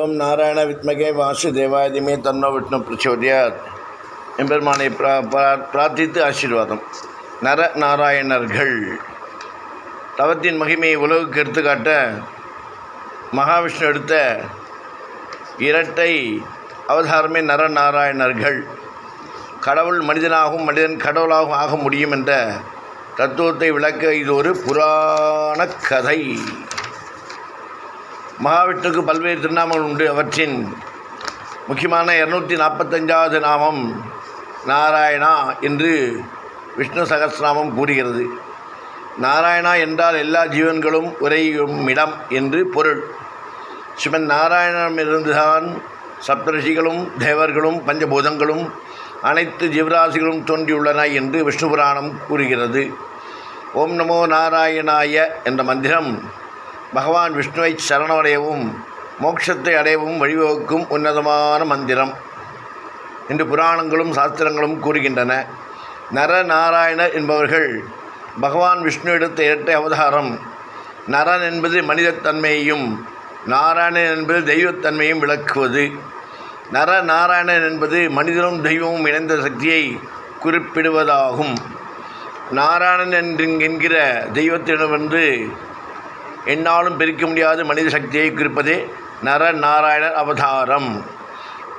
ஓம் நாராயண வித்மகே வாசுதேவாதிமே தன்னோ விஷ்ணு பிரச்சோதியார் எம்பெருமானை பிரா பிரா- பிரார்த்தித்து ஆசீர்வாதம். நர நாராயணர்கள். தவத்தின் மகிமையை உலகுக்கு எடுத்துக்காட்ட மகாவிஷ்ணு எடுத்த இரட்டை அவதாரமே நர நாராயணர்கள். கடவுள் மனிதனாகவும் மனிதன் கடவுளாகவும் ஆக முடியும் என்ற தத்துவத்தை விளக்க இது ஒரு புராண கதை. மகாவிஷ்ணுக்கு பல்வேறு திருநாமங்கள் உண்டு. அவற்றின் முக்கியமான இரநூத்தி நாற்பத்தஞ்சாவது நாமம் நாராயணா என்று விஷ்ணு சகசிரநாமம் கூறுகிறது. நாராயணா என்றால் எல்லா ஜீவன்களும் உரையும் இடம் என்று பொருள். சிவன் நாராயணமிருந்துதான் சப்தரிஷிகளும் தேவர்களும் பஞ்சபூதங்களும் அனைத்து ஜீவராசிகளும் தோன்றியுள்ளன என்று விஷ்ணு புராணம் கூறுகிறது. ஓம் நமோ நாராயணாய என்ற மந்திரம் பகவான் விஷ்ணுவை சரணமடையவும் மோட்சத்தை அடையவும் வழிவகுக்கும் உன்னதமான மந்திரம். என்று புராணங்களும் சாஸ்திரங்களும் கூறுகின்றன. நரநாராயணர் என்பவர்கள் பகவான் விஷ்ணு எடுத்த இரட்டை அவதாரம். நரன் என்பது மனிதத்தன்மையையும் நாராயணன் என்பது தெய்வத்தன்மையும் விளக்குவது. நர நாராயணன் என்பது மனிதனும் தெய்வமும் இணைந்த சக்தியை குறிப்பிடுவதாகும். நாராயணன் என்று என்கிற தெய்வத்திடமிருந்து என்னாலும் பிரிக்க முடியாத மனித சக்தியை குறிப்பதே நர நாராயணர் அவதாரம்.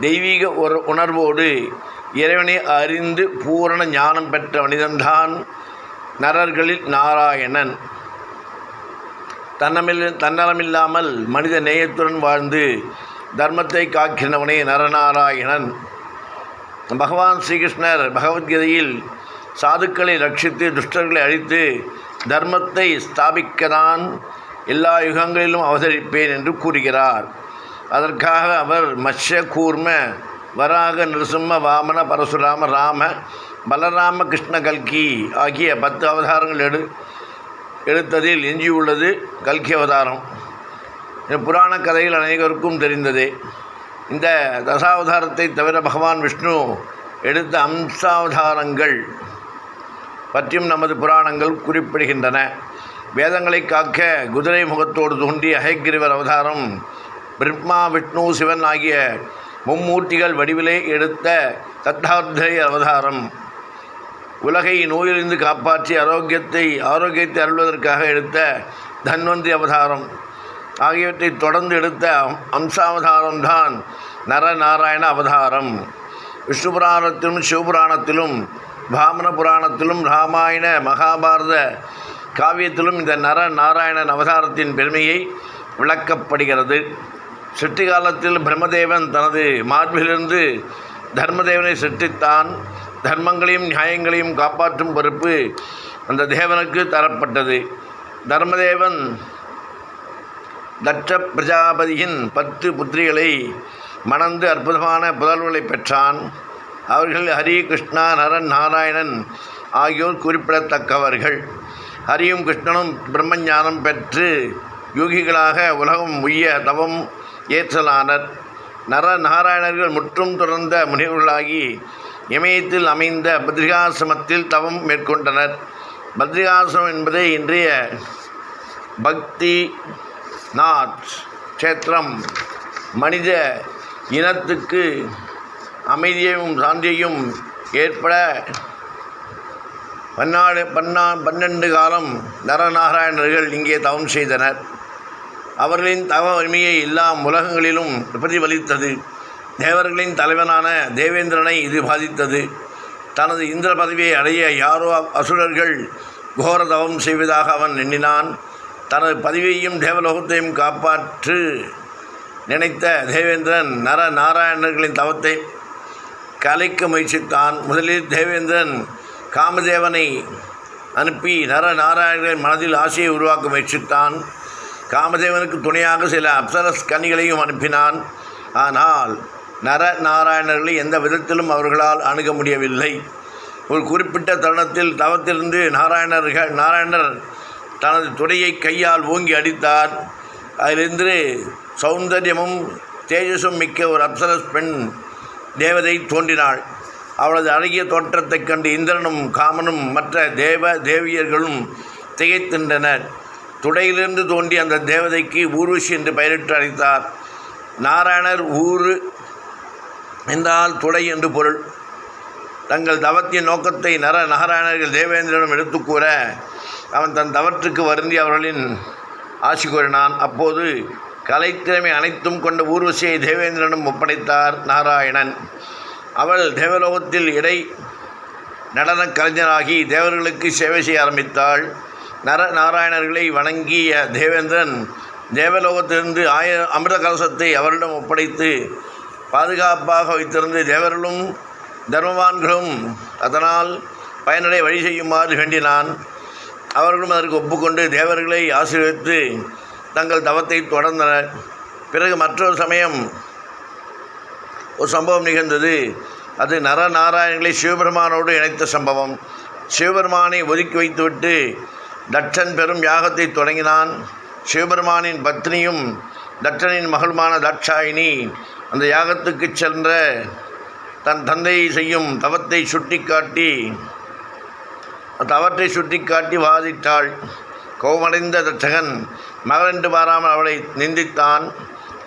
தெய்வீக ஒரு உணர்வோடு இறைவனை அறிந்து பூரண ஞானம் பெற்ற மனிதன்தான் நரர்களில் நாராயணன். தன்னமில் தன்னலமில்லாமல் மனித நேயத்துடன் வாழ்ந்து தர்மத்தை காக்கின்றவனே நரநாராயணன். பகவான் ஸ்ரீகிருஷ்ணர் பகவத்கீதையில் சாதுக்களை ரட்சித்து துஷ்டர்களை அழித்து தர்மத்தை ஸ்தாபிக்கதான் எல்லா யுகங்களிலும் அவதரிப்பேன் என்று கூறுகிறார். அதற்காக அவர் மத்ய கூர்ம வராக நிருசிம்ம வாமன பரசுராம ராம பலராம கிருஷ்ண கல்கி ஆகிய பத்து அவதாரங்கள் எடு எடுத்ததில் எஞ்சியுள்ளது கல்கி அவதாரம். இந்த புராண கதையில் அனைவருக்கும் தெரிந்ததே. இந்த தசாவதாரத்தை தவிர பகவான் விஷ்ணு எடுத்த அம்சாவதாரங்கள் பற்றியும் நமது புராணங்கள் குறிப்பிடுகின்றன. வேதங்களை காக்க குதிரை முகத்தோடு தோன்றிய ஹயக்கிரிவர் அவதாரம். பிரம்மா விஷ்ணு சிவன் ஆகிய மும்மூர்த்திகள் வடிவிலே எடுத்த தத்தார்த்தை அவதாரம். உலகை நோயிலிருந்து காப்பாற்றி ஆரோக்கியத்தை ஆரோக்கியத்தை அருள்வதற்காக எடுத்த தன்வந்திரி அவதாரம். ஆகியவற்றை தொடர்ந்து எடுத்த அம்சாவதாரம் தான் நரநாராயண அவதாரம். விஷ்ணு புராணத்திலும் சிவபுராணத்திலும் பாமன புராணத்திலும் ராமாயண மகாபாரத காவியத்திலும் இந்த நர நாராயணன் அவதாரத்தின் பெருமையை விளக்கப்படுகிறது. சிருஷ்டி காலத்தில் பிரம்மதேவன் தனது மார்பிலிருந்து தர்மதேவனை சிருஷ்டித்தான் தர்மங்களையும் நியாயங்களையும் காப்பாற்றும் பொறுப்பு அந்த தேவனுக்கு தரப்பட்டது. தர்மதேவன் தட்ச பிரஜாபதியின் பத்து புத்திரிகளை மணந்து அற்புதமான புதல்வர்களை பெற்றான். அவர்கள் ஹரி கிருஷ்ணா நரன் நாராயணன் ஆகியோர் குறிப்பிடத்தக்கவர்கள். ஹரியும் கிருஷ்ணனும் பிரம்மஞானம் பெற்று யோகிகளாக உலகம் உய்ய தவம் ஏற்றலானர். நர நாராயணர்கள் முற்றும் தொடர்ந்த முனிவர்களாகி இமயத்தில் அமைந்த பத்ரிகாசிரமத்தில் தவம் மேற்கொண்டனர். பத்ரிகாசிரமம் என்பதே இன்றைய பக்தி நாத் க்ஷேத்திரம். மனித இனத்துக்கு அமைதியையும் சாந்தியையும் ஏற்பட பன்னாடு பன்னா பன்னெண்டு காலம் நரநாராயணர்கள் இங்கே தவம் செய்தனர். அவர்களின் தவ வலிமையை எல்லா உலகங்களிலும் பிரதிபலித்தது. தேவர்களின் தலைவனான தேவேந்திரனை இது பாதித்தது. தனது இந்திர பதவியை அடைய யாரோ அசுரர்கள் கோர தவம் செய்வதாக அவன் எண்ணினான். தனது பதவியையும் தேவலோகத்தையும் காப்பாற்று நினைத்த தேவேந்திரன் நர நாராயணர்களின் தவத்தை கலைக்க முயற்சித்தான். முதலில் தேவேந்திரன் காமதேவனை அனுப்பி நர மனதில் ஆசையை உருவாக்க முயற்சித்தான். காமதேவனுக்கு துணையாக சில அப்சரஸ் கனிகளையும் அனுப்பினான். ஆனால் நர நாராயணர்களை எந்த விதத்திலும் அவர்களால் அணுக முடியவில்லை. ஒரு குறிப்பிட்ட தருணத்தில் தவத்திலிருந்து நாராயணர்கள் நாராயணர் தனது துடையை கையால் ஓங்கி அடித்தார். அதிலிருந்து சௌந்தரியமும் தேஜஸும் மிக்க ஒரு அப்சரஸ் பெண் தேவதை தோன்றினாள். அவளது அழகிய தோற்றத்தைக் கண்டு இந்திரனும் காமனும் மற்ற தேவ தேவியர்களும் திகைத்தின்றனர். துடையிலிருந்து தோண்டி அந்த தேவதைக்கு ஊர்வசி என்று பெயரிட்டு அழைத்தார். நாராயணர் ஊறு என்றால் துடை என்று பொருள். தங்கள் தவத்தின் நோக்கத்தை நர நாராயணர்கள் தேவேந்திரனும் எடுத்து கூற அவன் தன் தவற்றுக்கு வருந்தி அவர்களின் ஆசி கூறினான். அப்போது கலைத்திறமை அனைத்தும் கொண்ட ஊர்வசியை தேவேந்திரனும் ஒப்படைத்தார் நாராயணன். அவள் தேவலோகத்தில் இடை நடனக் கலைஞராகி தேவர்களுக்கு சேவை செய்ய ஆரம்பித்தாள். நர நாராயணர்களை வணங்கிய தேவேந்திரன் தேவலோகத்திலிருந்து ஆய அமிர்த கலசத்தை அவரிடம் ஒப்படைத்து பாதுகாப்பாக வைத்திருந்து தேவர்களும் தர்மவான்களும் அதனால் பயனடை வழி செய்யுமாறு வேண்டினான். அவர்களும் அதற்கு ஒப்புக்கொண்டு தேவர்களை ஆசீர்வித்து தங்கள் தவத்தை தொடர்ந்தனர். பிறகு மற்றொரு சமயம் ஒரு சம்பவம் நிகழ்ந்தது. அது நரநாராயணங்களை சிவபெருமானோடு இணைத்த சம்பவம். சிவபெருமானை ஒதுக்கி வைத்துவிட்டு தட்சன் பெரும் யாகத்தை தொடங்கினான். சிவபெருமானின் பத்னியும் தட்சனின் மகளுமான தாட்சாயினி அந்த யாகத்துக்கு சென்ற தன் தந்தை செய்யும் தவத்தை சுட்டிக்காட்டி தவற்றை சுட்டிக்காட்டி வாதிட்டாள். கோவமடைந்த தட்சகன் மகளென்று பாராமல் அவளை நிந்தித்தான்.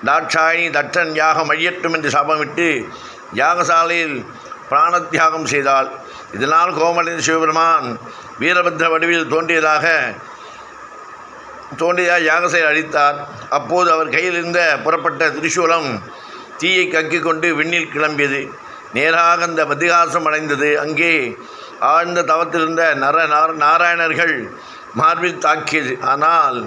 தாட்சாயி தட்சன் யாகம் அழியட்டும் என்று சாபமிட்டு யாகசாலையில் பிராணத்தியாகம் செய்தாள். இதனால் கோமலின் சிவபெருமான் வீரபத்ர வடிவில் தோன்றியதாக தோன்றியதாக யாகசை அழித்தார். அப்போது அவர் கையில் இருந்த புறப்பட்ட திரிசூலம் தீயை கக்கி கொண்டு விண்ணில் கிளம்பியது. நேராக அந்த பதிகாசம் அடைந்தது. அங்கே ஆழ்ந்த தவத்திலிருந்த நர நார நாராயணர்கள் மார்பில் தாக்கியது. ஆனால்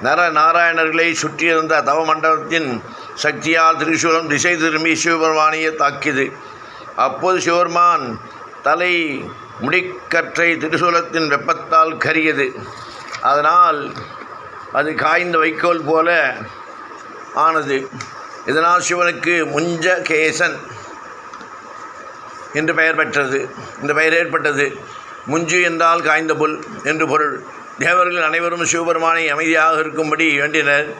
நர நாராயணர்களை சுற்றியிருந்த தவ மண்டபத்தின் சக்தியால் திரிசூலம் திசை திரும்பி சிவபெருமானையே தாக்கியது. அப்போது சிவபெருமான் தலை முடிக்கற்றை திரிசூலத்தின் வெப்பத்தால் கரியது. அதனால் அது காய்ந்த வைக்கோல் போல ஆனது. இதனால் சிவனுக்கு முஞ்ச கேசன் என்று பெயர் பெற்றது. இந்த பெயர் ஏற்பட்டது. முஞ்சு என்றால் காய்ந்த புல் என்று பொருள். தேவர்கள் அனைவரும் சிவபெருமானை அமைதியாக இருக்கும்படி வேண்டினர்.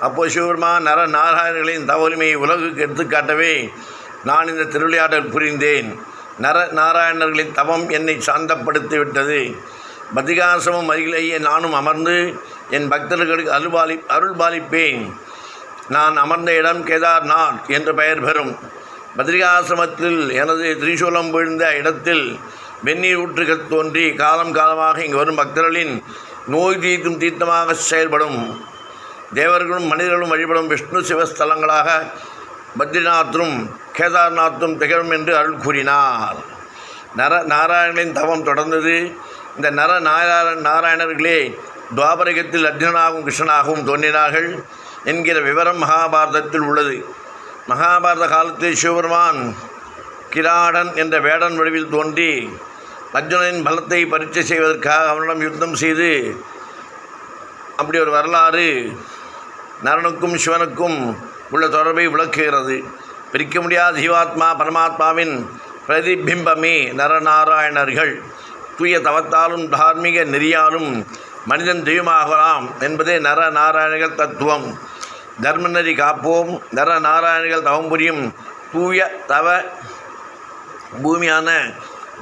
அப்போது சிவபெருமான் நர நாராயணர்களின் தவறுமையை உலகுக்கு எடுத்துக்காட்டவே நான் இந்த திருவிளையாடல் புரிந்தேன். நர நாராயணர்களின் தவம் என்னை சாந்தப்படுத்தி விட்டது. பதிகாசமும் அருகிலேயே நானும் அமர்ந்து என் பக்தர்களுக்கு அருள்பாலி அருள்பாலிப்பேன். நான் அமர்ந்த இடம் கேதார்நாத் என்று பெயர் பெறும். பத்ரிகாசிரமத்தில் எனது திரிசூலம் விழுந்த இடத்தில் வெந்நீர் ஊற்றுகள் தோன்றி காலம் காலமாக இங்கு வரும் பக்தர்களின் நோய் தீர்க்கும் தீர்த்தமாக செயல்படும். தேவர்களும் மனிதர்களும் வழிபடும் விஷ்ணு சிவஸ்தலங்களாக பத்ரிநாத்தும் கேதார்நாத்தும் திகழும் என்று அருள் கூறினார். நர நாராயணனின் தவம் தொடர்ந்தது. இந்த நர நாராயண நாராயணர்களே துவாபரகத்தில் அர்ஜுனாகவும் கிருஷ்ணனாகவும் தோன்றினார்கள் என்கிற விவரம் மகாபாரதத்தில் உள்ளது. மகாபாரத காலத்தில் சிவபெருமான் கிராடன் என்ற வேடன் வடிவில் தோன்றி அர்ஜுனனின் பலத்தை பரீட்சை செய்வதற்காக அவனிடம் யுத்தம் செய்து அப்படி ஒரு வரலாறு நரனுக்கும் சிவனுக்கும் உள்ள தொடர்பை விளக்குகிறது. பிரிக்க முடியாத ஜீவாத்மா பரமாத்மாவின் பிரதிபிம்பமே நரநாராயணர்கள். தூய தவத்தாலும் தார்மீக நெறியாலும் மனிதன் தெய்வமாகலாம் என்பதே நர நாராயணர்கள் தத்துவம். தர்ம நெறி காப்போம். நர நாராயணர்கள் தவம் புரியும் தூய தவ பூமியான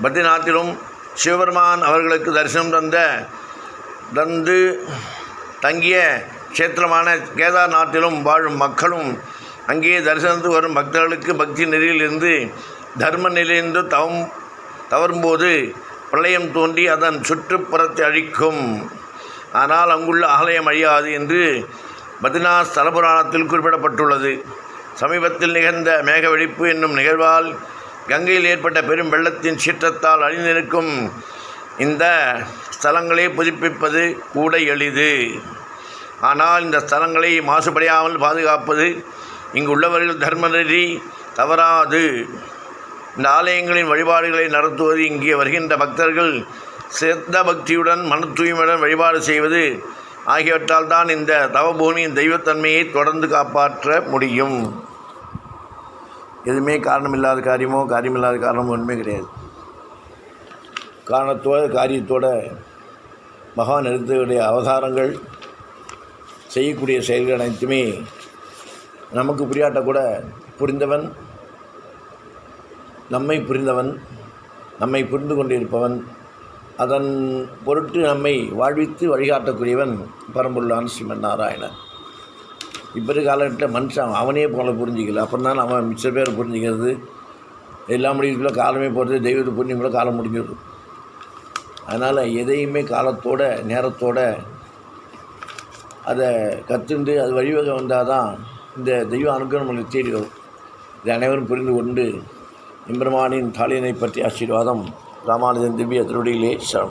பத்ரிநாத்திலும் சிவபெருமான் அவர்களுக்கு தரிசனம் தந்த தந்து தங்கிய க்ஷேத்திரமான கேதார்நாத்திலும் வாழும் மக்களும் அங்கே தரிசனத்துக்கு வரும் பக்தர்களுக்கு பக்தி நெறியிலிருந்து தர்ம நிலையிலிருந்து தவம் தவறும்போது பிரளயம் தோன்றி அதன் சுற்றுப்புறத்தை அழிக்கும். ஆனால் அங்குள்ள ஆலயம் அழியாது என்று பத்ரிநாத் ஸ்தல புராணத்தில் குறிப்பிடப்பட்டுள்ளது. சமீபத்தில் நிகழ்ந்த மேக வெடிப்பு என்னும் நிகழ்வால் கங்கையில் ஏற்பட்ட பெரும் வெள்ளத்தின் சீற்றத்தால் அழிந்திருக்கும் இந்த ஸ்தலங்களை புதுப்பிப்பது கூட எளிது. ஆனால் இந்த ஸ்தலங்களை மாசுபடையாமல் பாதுகாப்பது இங்கு உள்ளவர்கள் தர்மநெறி தவறாது. இந்த ஆலயங்களின் வழிபாடுகளை நடத்துவது இங்கே வருகின்ற பக்தர்கள் சிறந்த பக்தியுடன் மன தூய்மையுடன் வழிபாடு செய்வது ஆகியவற்றால் தான் இந்த தவபூமியின் தெய்வத்தன்மையை தொடர்ந்து காப்பாற்ற முடியும். எதுவுமே காரணமில்லாத காரியமோ காரியமில்லாத காரணமோ ஒன்றுமே கிடையாது. காரணத்தோட காரியத்தோட மகான் எடுத்தவுடைய அவதாரங்கள் செய்யக்கூடிய செயல்கள் அனைத்துமே நமக்கு புரியாட்ட கூட புரிந்தவன் நம்மை புரிந்தவன் நம்மை புரிந்து கொண்டிருப்பவன் அதன் பொருட்டு நம்மை வாழ்வித்து வழிகாட்டக்கூடியவன் பரம்பொருளான் ஸ்ரீமன் நாராயணன். இப்போ இருக்க காலகட்டத்தில் மனுஷன் அவனே போல புரிஞ்சிக்கல. அப்புறம் தான் அவன் மிச்ச பேர் புரிஞ்சிக்கிறது. எல்லாம் முடிக்கிறதுக்குள்ள காலமே போகிறது தெய்வத்தை புரிஞ்சுக்குள்ள காலம் முடிஞ்சிடும். அதனால் எதையுமே காலத்தோட நேரத்தோட அதை கற்றுண்டு அது வழிவகை வந்தால் தான் இந்த தெய்வ அனுகிரகம் நம்மளை தேடி வரும். இதை அனைவரும் புரிந்து கொண்டு இம்பிரமானின் தாளினை பற்றிய ஆசீர்வாதம் ராமானுஜன் திவ்ய திருவடியிலே சரணம்